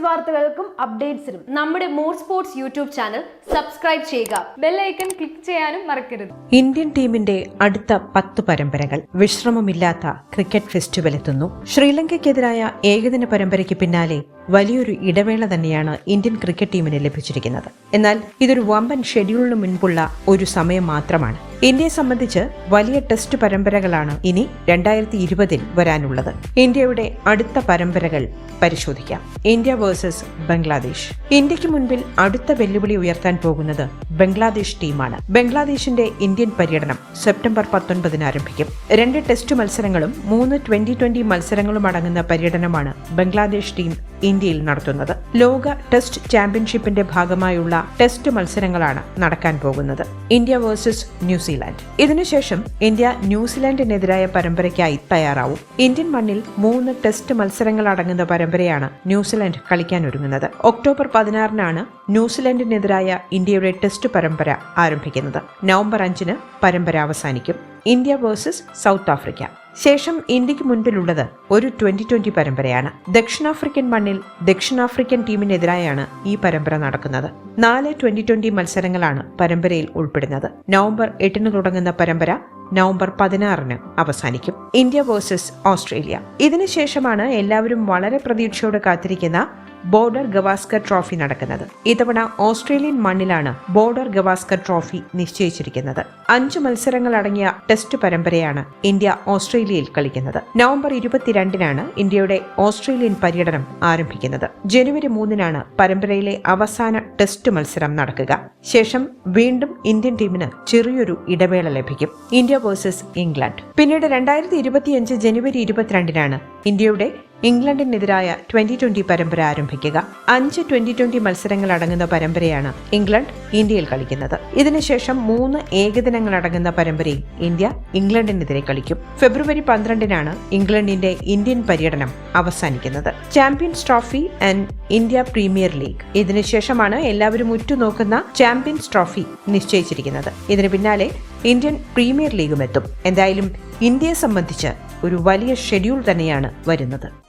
വാർത്തകൾക്കും അപ്ഡേറ്റ്സിനും നമ്മുടെ more sports YouTube channel subscribe ചെയ്യുക. ബെല്ലൈക്കൺ ക്ലിക്ക് ചെയ്യാനും മറക്കരുത്. ഇന്ത്യൻ ടീമിന്റെ അടുത്ത പത്ത് പരമ്പരകൾ വിശ്രമമില്ലാത്ത ക്രിക്കറ്റ് ഫെസ്റ്റിവൽ എത്തുന്നു ശ്രീലങ്കയ്ക്കെതിരായ ഏകദിന പരമ്പരയ്ക്ക് പിന്നാലെ വലിയൊരു ഇടവേള തന്നെയാണ് ഇന്ത്യൻ ക്രിക്കറ്റ് ടീമിന് ലഭിച്ചിരിക്കുന്നത്. എന്നാൽ ഇതൊരു വമ്പൻ ഷെഡ്യൂളിന് മുൻപുള്ള ഒരു സമയം മാത്രമാണ്. ഇന്ത്യയെ സംബന്ധിച്ച് വലിയ ടെസ്റ്റ് പരമ്പരകളാണ് ഇനി രണ്ടായിരത്തി ഇരുപതിൽ വരാനുള്ളത്. ഇന്ത്യയുടെ അടുത്ത പരമ്പരകൾ പരിശോധിക്കാം. India versus Bangladesh. ഇന്ത്യയ്ക്ക് മുൻപിൽ അടുത്ത വെല്ലുവിളി ഉയർത്താൻ പോകുന്നത് ബംഗ്ലാദേശ് ടീമാണ്. ബംഗ്ലാദേശിന്റെ ഇന്ത്യൻ പര്യടനം സെപ്റ്റംബർ പത്തൊൻപതിന് ആരംഭിക്കും. രണ്ട് ടെസ്റ്റ് മത്സരങ്ങളും മൂന്ന് ട്വന്റി ട്വന്റി മത്സരങ്ങളും അടങ്ങുന്ന പര്യടനമാണ് ബംഗ്ലാദേശ് ടീം ഇന്ത്യയിൽ നടത്തുന്നത്. ലോക ടെസ്റ്റ് ചാമ്പ്യൻഷിപ്പിന്റെ ഭാഗമായുള്ള ടെസ്റ്റ് മത്സരങ്ങളാണ് നടക്കാൻ പോകുന്നത്. India versus New Zealand. ഇതിനുശേഷം ഇന്ത്യ ന്യൂസിലാൻഡിനെതിരായ പരമ്പരയ്ക്കായി തയ്യാറാവും. ഇന്ത്യൻ മണ്ണിൽ മൂന്ന് ടെസ്റ്റ് മത്സരങ്ങൾ അടങ്ങുന്ന പരമ്പരയാണ് ന്യൂസിലാൻഡ് കളിക്കാൻ ഒരുങ്ങുന്നത്. ഒക്ടോബർ പതിനാറിനാണ് ന്യൂസിലാൻഡിനെതിരായ ഇന്ത്യയുടെ ടെസ്റ്റ് പരമ്പര ആരംഭിക്കുന്നത്. നവംബർ അഞ്ചിന് പരമ്പര അവസാനിക്കും. India versus South Africa. ശേഷം ഇന്ത്യയ്ക്ക് മുൻപിലുള്ളത് ഒരു ട്വന്റി ട്വന്റി പരമ്പരയാണ്. ദക്ഷിണാഫ്രിക്കൻ മണ്ണിൽ ദക്ഷിണാഫ്രിക്കൻ ടീമിനെതിരായാണ് ഈ പരമ്പര നടക്കുന്നത്. നാല് ട്വന്റി ട്വന്റി മത്സരങ്ങളാണ് പരമ്പരയിൽ ഉൾപ്പെടുന്നത്. നവംബർ എട്ടിന് തുടങ്ങുന്ന പരമ്പര നവംബർ പതിനാറിന് അവസാനിക്കും. India versus Australia. ഇതിനുശേഷമാണ് എല്ലാവരും വളരെ പ്രതീക്ഷയോടെ കാത്തിരിക്കുന്ന ബോർഡർ ഗവാസ്കർ ട്രോഫി നടക്കുന്നത്. ഇത്തവണ ഓസ്ട്രേലിയൻ മണ്ണിലാണ് ബോർഡർ ഗവാസ്കർ ട്രോഫി നിശ്ചയിച്ചിരിക്കുന്നത്. അഞ്ച് മത്സരങ്ങൾ അടങ്ങിയ ടെസ്റ്റ് പരമ്പരയാണ് ഇന്ത്യ ഓസ്ട്രേലിയയിൽ കളിക്കുന്നത്. നവംബർ ഇരുപത്തിരണ്ടിനാണ് ഇന്ത്യയുടെ ഓസ്ട്രേലിയൻ പര്യടനം ആരംഭിക്കുന്നത്. ജനുവരി മൂന്നിനാണ് പരമ്പരയിലെ അവസാന ടെസ്റ്റ് മത്സരം നടക്കുക. ശേഷം വീണ്ടും ഇന്ത്യൻ ടീമിന് ചെറിയൊരു ഇടവേള ലഭിക്കും. India versus England. പിന്നീട് രണ്ടായിരത്തി ഇരുപത്തിയഞ്ച് ജനുവരി ഇരുപത്തിരണ്ടിനാണ് ഇന്ത്യയുടെ ഇംഗ്ലണ്ടിനെതിരായ ട്വന്റി ട്വന്റി പരമ്പര ആരംഭിക്കുക. അഞ്ച് ട്വന്റി ട്വന്റി മത്സരങ്ങൾ അടങ്ങുന്ന പരമ്പരയാണ് ഇംഗ്ലണ്ട് ഇന്ത്യയിൽ കളിക്കുന്നത്. ഇതിനുശേഷം മൂന്ന് ഏകദിനങ്ങൾ അടങ്ങുന്ന പരമ്പരയിൽ ഇന്ത്യ ഇംഗ്ലണ്ടിനെതിരെ കളിക്കും. ഫെബ്രുവരി പന്ത്രണ്ടിനാണ് ഇംഗ്ലണ്ടിന്റെ ഇന്ത്യൻ പര്യടനം അവസാനിക്കുന്നത്. Champions Trophy and India Premier League. ഇതിനുശേഷമാണ് എല്ലാവരും ഉറ്റുനോക്കുന്ന ചാമ്പ്യൻസ് ട്രോഫി നിശ്ചയിച്ചിരിക്കുന്നത്. ഇതിനു പിന്നാലെ ഇന്ത്യൻ പ്രീമിയർ ലീഗും എത്തും. എന്തായാലും ഇന്ത്യയെ സംബന്ധിച്ച് ഒരു വലിയ ഷെഡ്യൂൾ തന്നെയാണ് വരുന്നത്.